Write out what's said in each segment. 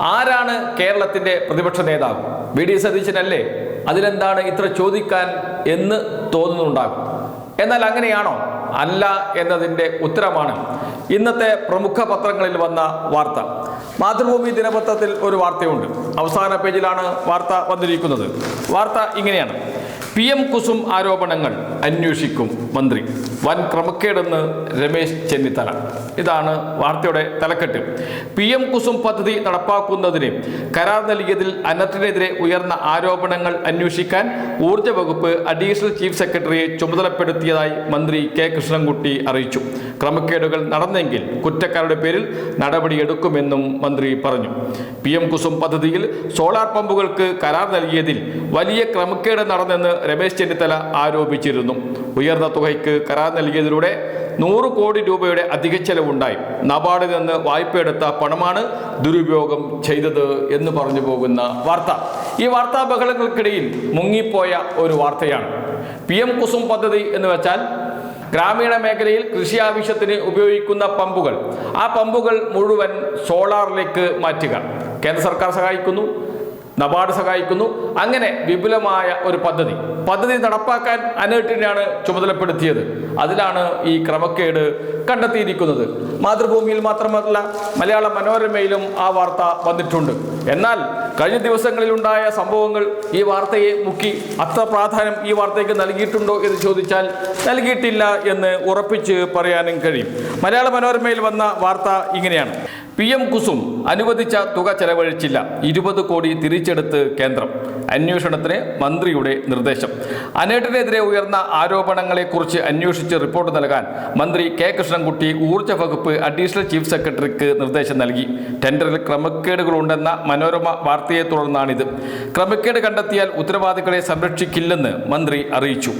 ആരാണ് കേരളത്തിന്റെ പ്രതിപക്ഷ നേതാവ്? വി ഡി സതീശനല്ലേ? അതിലെന്താണ് ഇത്ര ചോദിക്കാൻ എന്ന് തോന്നുന്നുണ്ടാകും. എന്നാൽ അങ്ങനെയാണോ? അല്ല എന്നതിന്റെ ഉത്തരമാണ് ഇന്നത്തെ പ്രമുഖ പത്രങ്ങളിൽ വന്ന വാർത്ത. മാതൃഭൂമി ദിനപത്രത്തിൽ ഒരു വാർത്തയുണ്ട്. അവസാന പേജിലാണ് വാർത്ത വന്നിരിക്കുന്നത്. വാർത്ത ഇങ്ങനെയാണ്. പി എം കുസും ആരോപണങ്ങൾ. അന്വേഷിക്കും മന്ത്രി. വൻ ക്രമക്കേടെന്ന് രമേശ് ചെന്നിത്തല. ഇതാണ് വാർത്തയുടെ തലക്കെട്ട്. പി എം കുസും പദ്ധതി നടപ്പാക്കുന്നതിന് കരാർ നൽകിയതിൽ അനർട്ടിനെതിരെ ഉയർന്ന ആരോപണങ്ങൾ അന്വേഷിക്കാൻ ഊർജ വകുപ്പ് അഡീഷണൽ ചീഫ് സെക്രട്ടറിയെ ചുമതലപ്പെടുത്തിയതായി മന്ത്രി കെ കൃഷ്ണൻകുട്ടി അറിയിച്ചു. ക്രമക്കേടുകൾ നടന്നെങ്കിൽ കുറ്റക്കാരുടെ പേരിൽ നടപടിയെടുക്കുമെന്നും മന്ത്രി പറഞ്ഞു. പി എം കുസും പദ്ധതിയിൽ സോളാർ പമ്പുകൾക്ക് കരാർ നൽകിയതിൽ വലിയ ക്രമക്കേട് നടന്നെന്ന് രമേശ് ചെന്നിത്തല ആരോപിച്ചിരുന്നു. ഉയർന്ന തുകയ്ക്ക് കരാർ നൽകിയതിലൂടെ നൂറ് കോടി രൂപയുടെ അധിക ചെലവുണ്ടായി. നബാർഡിൽ നിന്ന് വായ്പയെടുത്ത പണമാണ് ദുരുപയോഗം ചെയ്തത് എന്ന് പറഞ്ഞു പോകുന്ന വാർത്ത. ഈ വാർത്താ ബഹളങ്ങൾക്കിടയിൽ മുങ്ങിപ്പോയ ഒരു വാർത്തയാണ്. പി എം കുസും പദ്ധതി എന്ന് വെച്ചാൽ ഗ്രാമീണ മേഖലയിൽ കൃഷി ആവശ്യത്തിന് ഉപയോഗിക്കുന്ന പമ്പുകൾ. ആ പമ്പുകൾ മുഴുവൻ സോളാറിലേക്ക് മാറ്റുക. കേന്ദ്ര സർക്കാർ സഹായിക്കുന്നു. നബാർഡ് സഹായിക്കുന്നു. അങ്ങനെ വിപുലമായ ഒരു പദ്ധതി. പദ്ധതി നടപ്പാക്കാൻ അനേട്ടിനെയാണ് ചുമതലപ്പെടുത്തിയത്. അതിലാണ് ഈ ക്രമക്കേട് കണ്ടെത്തിയിരിക്കുന്നത്. മാതൃഭൂമിയിൽ മാത്രമല്ല മലയാള മനോരമയിലും ആ വാർത്ത വന്നിട്ടുണ്ട്. എന്നാൽ കഴിഞ്ഞ ദിവസങ്ങളിലുണ്ടായ സംഭവങ്ങൾ ഈ വാർത്തയെ മുക്കി അത്ര പ്രാധാന്യം ഈ വാർത്തയ്ക്ക് നൽകിയിട്ടുണ്ടോ എന്ന് ചോദിച്ചാൽ നൽകിയിട്ടില്ല എന്ന് ഉറപ്പിച്ച് പറയാനും കഴിയും. മലയാള മനോരമയിൽ വന്ന വാർത്ത ഇങ്ങനെയാണ്. പി എം കുസും അനുവദിച്ച തുക ചെലവഴിച്ചില്ല. ഇരുപത് കോടി തിരിച്ചെടുത്ത് കേന്ദ്രം. അന്വേഷണത്തിന് മന്ത്രിയുടെ നിർദ്ദേശം. അനേട്ടിനെതിരെ ഉയർന്ന ആരോപണങ്ങളെക്കുറിച്ച് അന്വേഷിച്ച് റിപ്പോർട്ട് നൽകാൻ മന്ത്രി കെ കൃഷ്ണൻകുട്ടി ഊർജ വകുപ്പ് അഡീഷണൽ ചീഫ് സെക്രട്ടറിക്ക് നിർദ്ദേശം നൽകി. ടെൻഡറിൽ ക്രമക്കേടുകളുണ്ടെന്ന മനോരമ വാർത്തയെ തുടർന്നാണിത്. ക്രമക്കേട് കണ്ടെത്തിയാൽ ഉത്തരവാദികളെ സംരക്ഷിക്കില്ലെന്ന് മന്ത്രി അറിയിച്ചു.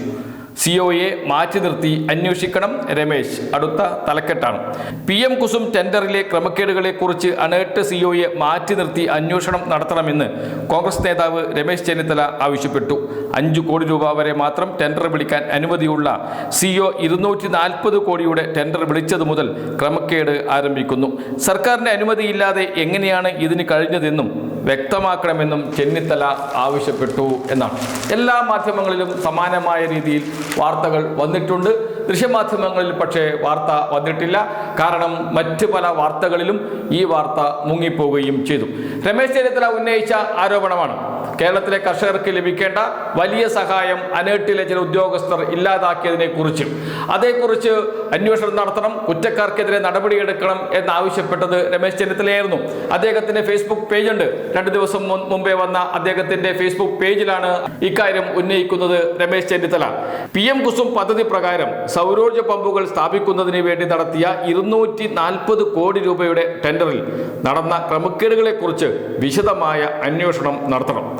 സിഒയെ മാറ്റി നിർത്തി അന്വേഷിക്കണം രമേശ്. അടുത്ത തലക്കെട്ടാണ്. പി എം കുസും ടെൻഡറിലെ ക്രമക്കേടുകളെക്കുറിച്ച് അനേട്ട് സിഒയെ മാറ്റി നിർത്തി അന്വേഷണം നടത്തണമെന്ന് കോൺഗ്രസ് നേതാവ് രമേശ് ചെന്നിത്തല ആവശ്യപ്പെട്ടു. അഞ്ചു കോടി രൂപ വരെ മാത്രം ടെൻഡർ വിളിക്കാൻ അനുമതിയുള്ള സിഒ ഇരുന്നൂറ്റി നാൽപ്പത് കോടിയുടെ ടെൻഡർ വിളിച്ചതു മുതൽ ക്രമക്കേട് ആരംഭിക്കുന്നു. സർക്കാരിന്റെ അനുമതിയില്ലാതെ എങ്ങനെയാണ് ഇതിന് കഴിഞ്ഞതെന്നും വ്യക്തമാക്കണമെന്നും ചെന്നിത്തല ആവശ്യപ്പെട്ടു എന്നാണ്. എല്ലാ മാധ്യമങ്ങളിലും സമാനമായ രീതിയിൽ വാർത്തകൾ വന്നിട്ടുണ്ട്. ദൃശ്യമാധ്യമങ്ങളിൽ പക്ഷേ വാർത്ത വന്നിട്ടില്ല. കാരണം മറ്റ് പല വാർത്തകളിലും ഈ വാർത്ത മുങ്ങിപ്പോവുകയും ചെയ്തു. രമേശ് ചെന്നിത്തല ഉന്നയിച്ച ആരോപണമാണ് കേരളത്തിലെ കർഷകർക്ക് ലഭിക്കേണ്ട വലിയ സഹായം അനേട്ടിലെ ചില ഉദ്യോഗസ്ഥർ ഇല്ലാതാക്കിയതിനെ കുറിച്ച് അതേക്കുറിച്ച് അന്വേഷണം നടത്തണം കുറ്റക്കാർക്കെതിരെ നടപടിയെടുക്കണം എന്നാവശ്യപ്പെട്ടത് രമേശ് ചെന്നിത്തലയായിരുന്നു. അദ്ദേഹത്തിന്റെ ഫേസ്ബുക്ക് പേജ് ഉണ്ട് രണ്ടു ദിവസം മുമ്പേ വന്ന അദ്ദേഹത്തിന്റെ ഫേസ്ബുക്ക് പേജിലാണ് ഇക്കാര്യം ഉന്നയിക്കുന്നത് രമേശ് ചെന്നിത്തല. പി എം കുസും പദ്ധതി പ്രകാരം സൗരോർജ പമ്പുകൾ സ്ഥാപിക്കുന്നതിന് വേണ്ടി നടത്തിയ ഇരുന്നൂറ്റി നാൽപ്പത് കോടി രൂപയുടെ ടെൻഡറിൽ നടന്ന ക്രമക്കേടുകളെക്കുറിച്ച് വിശദമായ അന്വേഷണം നടത്തണം.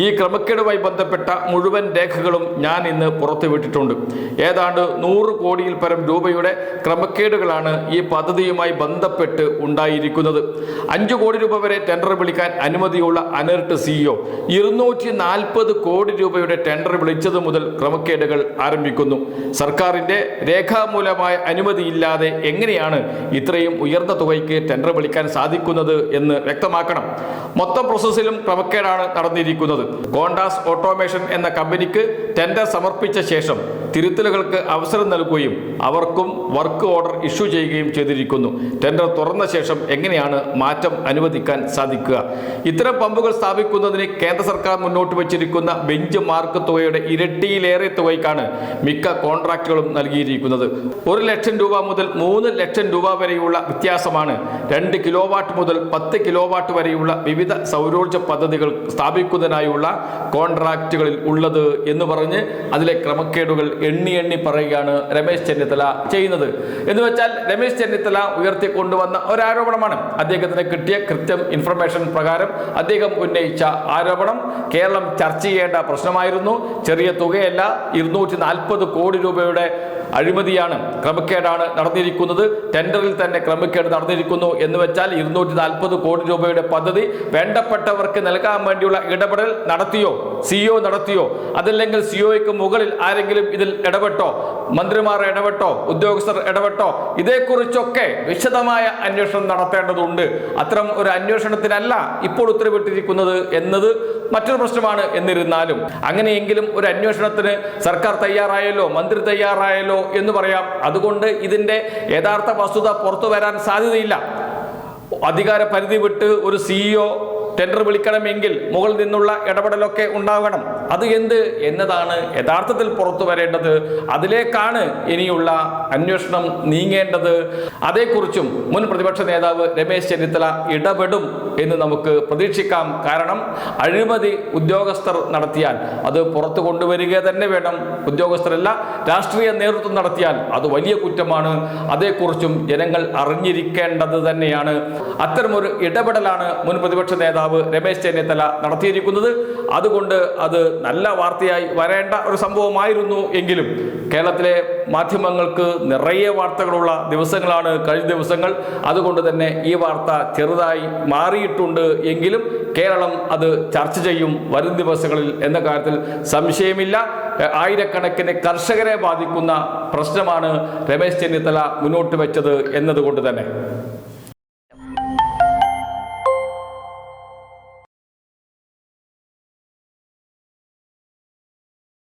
ഈ ക്രമക്കേടുമായി ബന്ധപ്പെട്ട മുഴുവൻ രേഖകളും ഞാൻ ഇന്ന് പുറത്തുവിട്ടിട്ടുണ്ട് ഏതാണ്ട് നൂറ് കോടിയിൽ പരം രൂപയുടെ ക്രമക്കേടുകളാണ് ഈ പദ്ധതിയുമായി ബന്ധപ്പെട്ട് ഉണ്ടായിരിക്കുന്നത്. അഞ്ചു കോടി രൂപ വരെ ടെൻഡർ വിളിക്കാൻ അനുമതിയുള്ള അനർട്ട് സിഇഒ ഇരുന്നൂറ്റി നാൽപ്പത് കോടി രൂപയുടെ ടെൻഡർ വിളിച്ചത് മുതൽ ക്രമക്കേടുകൾ ആരംഭിക്കുന്നു. സർക്കാരിന്റെ രേഖാമൂലമായ അനുമതിയില്ലാതെ എങ്ങനെയാണ് ഇത്രയും ഉയർന്ന തുകയ്ക്ക് ടെൻഡർ വിളിക്കാൻ സാധിക്കുന്നത് എന്ന് വ്യക്തമാക്കണം. മൊത്തം പ്രോസസ്സിലും ക്രമക്കേടാണ് നടന്നിരിക്കുന്നത്. കോണ്ടാസ് ഓട്ടോമേഷൻ എന്ന കമ്പനിക്ക് ടെൻഡർ സമർപ്പിച്ച ശേഷം തിരുത്തലുകൾക്ക് അവസരം നൽകുകയും അവർക്കും വർക്ക് ഓർഡർ ഇഷ്യൂ ചെയ്യുകയും ചെയ്തിരിക്കുന്നു. ടെൻഡർ തുറന്ന ശേഷം എങ്ങനെയാണ് മാറ്റം അനുവദിക്കാൻ സാധിക്കുക? ഇത്തരം പമ്പുകൾ സ്ഥാപിക്കുന്നതിന് കേന്ദ്ര സർക്കാർ മുന്നോട്ട് വച്ചിരിക്കുന്ന ബെഞ്ച് മാർക്ക് തുകയുടെ ഇരട്ടിയിലേറെ തുകയ്ക്കാണ് മിക്ക കോൺട്രാക്റ്റുകളും നൽകിയിരിക്കുന്നത്. ഒരു ലക്ഷം രൂപ മുതൽ മൂന്ന് ലക്ഷം രൂപ വരെയുള്ള വ്യത്യാസമാണ്. രണ്ട് കിലോ വാട്ട് മുതൽ പത്ത് കിലോ വാട്ട് വരെയുള്ള വിവിധ സൗരോർജ പദ്ധതികൾ സ്ഥാപിക്കുന്നതിനായുള്ള കോൺട്രാക്റ്റുകളിൽ ഉള്ളത് എന്ന് പറഞ്ഞ് അതിലെ ക്രമക്കേടുകൾ എണ്ണി എണ്ണി പറയുകയാണ് രമേശ് ചെന്നിത്തല ചെയ്യുന്നത്. എന്ന് വെച്ചാൽ രമേശ് ചെന്നിത്തല ഉയർത്തി കൊണ്ടുവന്ന ഒരു ആരോപണമാണ് അദ്ദേഹത്തിന് കിട്ടിയ കൃത്യം ഇൻഫർമേഷൻ പ്രകാരം അദ്ദേഹം ഉന്നയിച്ച ആരോപണം കേരളം ചർച്ച ചെയ്യേണ്ട പ്രശ്നമായിരുന്നു. ചെറിയ തുകയല്ല ഇരുന്നൂറ്റി കോടി രൂപയുടെ അഴിമതിയാണ് ക്രമക്കേടാണ് നടന്നിരിക്കുന്നത്. ടെൻഡറിൽ തന്നെ ക്രമക്കേട് നടന്നിരിക്കുന്നു എന്ന് വെച്ചാൽ ഇരുന്നൂറ്റി നാൽപ്പത് കോടി രൂപയുടെ പദ്ധതി വേണ്ടപ്പെട്ടവർക്ക് നൽകാൻ വേണ്ടിയുള്ള ഇടപെടൽ നടത്തിയോ സിഇഒ നടത്തിയോ? അതല്ലെങ്കിൽ സിഒയ്ക്ക് മുകളിൽ ആരെങ്കിലും ഇതിൽ ഇടപെട്ടോ മന്ത്രിമാർ ഇടപെട്ടോ ഉദ്യോഗസ്ഥർ ഇടപെട്ടോ? ഇതേക്കുറിച്ചൊക്കെ വിശദമായ അന്വേഷണം നടത്തേണ്ടതുണ്ട്. അത്തരം ഒരു അന്വേഷണത്തിനല്ല ഇപ്പോൾ ഉത്തരവിട്ടിരിക്കുന്നത് എന്നത് മറ്റൊരു പ്രശ്നമാണ് എന്നിരുന്നാലും. അങ്ങനെയെങ്കിലും ഒരു അന്വേഷണത്തിന് സർക്കാർ തയ്യാറായല്ലോ മന്ത്രി തയ്യാറായല്ലോ എന്ന് പറയാം. അതുകൊണ്ട് ഇതിന്റെ യഥാർത്ഥ വസ്തുത പുറത്തു വരാൻ സാധ്യതയില്ല. അധികാര പരിധി വിട്ട് ഒരു സിഇഒ ടെൻഡർ വിളിക്കണമെങ്കിൽ മുകളിൽ നിന്നുള്ള ഇടപെടലൊക്കെ ഉണ്ടാകണം അത് എന്ത്? എന്നതാണ് യഥാർത്ഥത്തിൽ പുറത്തു വരേണ്ടത്. അതിലേക്കാണ് ഇനിയുള്ള അന്വേഷണം നീങ്ങേണ്ടത്. അതേക്കുറിച്ചും മുൻ പ്രതിപക്ഷ നേതാവ് രമേശ് ചെന്നിത്തല ഇടപെടും എന്ന് നമുക്ക് പ്രതീക്ഷിക്കാം. കാരണം അഴിമതി ഉദ്യോഗസ്ഥർ നടത്തിയാൽ അത് പുറത്തു കൊണ്ടുവരിക തന്നെ വേണം. ഉദ്യോഗസ്ഥരല്ല രാഷ്ട്രീയ നേതൃത്വം നടത്തിയാൽ അത് വലിയ കുറ്റമാണ്. അതേക്കുറിച്ചും ജനങ്ങൾ അറിഞ്ഞിരിക്കേണ്ടത് തന്നെയാണ്. അത്തരമൊരു ഇടപെടലാണ് മുൻ പ്രതിപക്ഷ നേതാവ് രമേശ് ചെന്നിത്തല നടത്തിയിരിക്കുന്നത്. അതുകൊണ്ട് അത് നല്ല വാർത്തയായി വരേണ്ട ഒരു സംഭവമായിരുന്നു എങ്കിലും കേരളത്തിലെ മാധ്യമങ്ങൾക്ക് നിറയെ വാർത്തകളുള്ള ദിവസങ്ങളാണ് കഴിഞ്ഞ ദിവസങ്ങൾ. അതുകൊണ്ട് തന്നെ ഈ വാർത്ത ചെറുതായി മാറിയിട്ടുണ്ട് എങ്കിലും കേരളം അത് ചർച്ച ചെയ്യും വരും ദിവസങ്ങളിൽ എന്ന കാര്യത്തിൽ സംശയമില്ല. ആയിരക്കണക്കിന് കർഷകരെ ബാധിക്കുന്ന പ്രശ്നമാണ് രമേശ് ചെന്നിത്തല മുന്നോട്ട് വെച്ചത് എന്നതുകൊണ്ട് തന്നെ.